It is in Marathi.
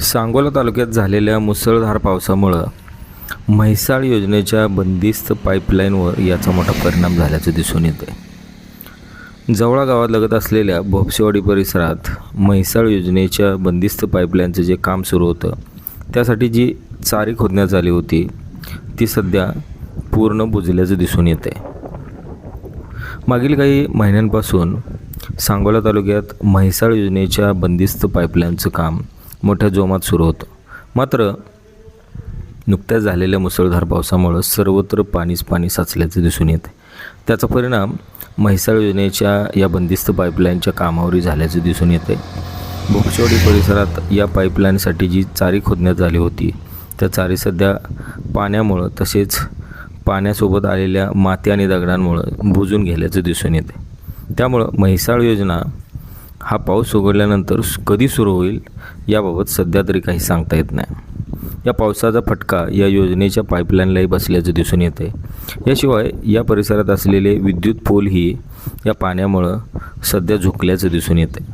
सांगोला तालुक्यात झालेल्या मुसळधार पावसामुळं म्हैसाळ योजनेच्या बंदिस्त पाईपलाईनवर याचा मोठा परिणाम झाल्याचं दिसून येते जवळा गावात लगत असलेल्या भोपसेवाडी परिसरात म्हैसाळ योजनेच्या बंदिस्त पाईपलाईनचं जे काम सुरू होतं त्यासाठी जी चारी खोदण्यात आली होती ती सध्या पूर्ण बुजल्याचं दिसून येते मागील काही महिन्यांपासून सांगोला तालुक्यात म्हैसाळ योजनेच्या बंदिस्त पाईपलाईनचं काम मोठ्या जोमात सुरू होतं. मात्र नुकत्याच झालेल्या मुसळधार पावसामुळं सर्वत्र पाणीच पाणी साचल्याचं दिसून येते त्याचा परिणाम म्हैसाळ योजनेच्या या बंदिस्त पाईपलाईनच्या कामावरही झाल्याचं दिसून येते भोपशेवाडी परिसरात या पाईपलाईनसाठी जी चारी खोदण्यात आली होती त्या चारी सध्या पाण्यामुळं तसेच पाण्यासोबत आलेल्या माती आणि दगडांमुळं बुजून गेल्याचं दिसून येते त्यामुळं म्हैसाळ योजना हा पाऊस उघडल्यानंतर कधी सुरू होईल याबाबत सध्या तरी काही सांगता येत नाही. या पावसाचा फटका या योजनेच्या पाईपलाईनलाही बसल्याचं दिसून येते याशिवाय या परिसरात असलेले विद्युत पोलही या पाण्यामुळं सध्या झुकल्याचं दिसून येते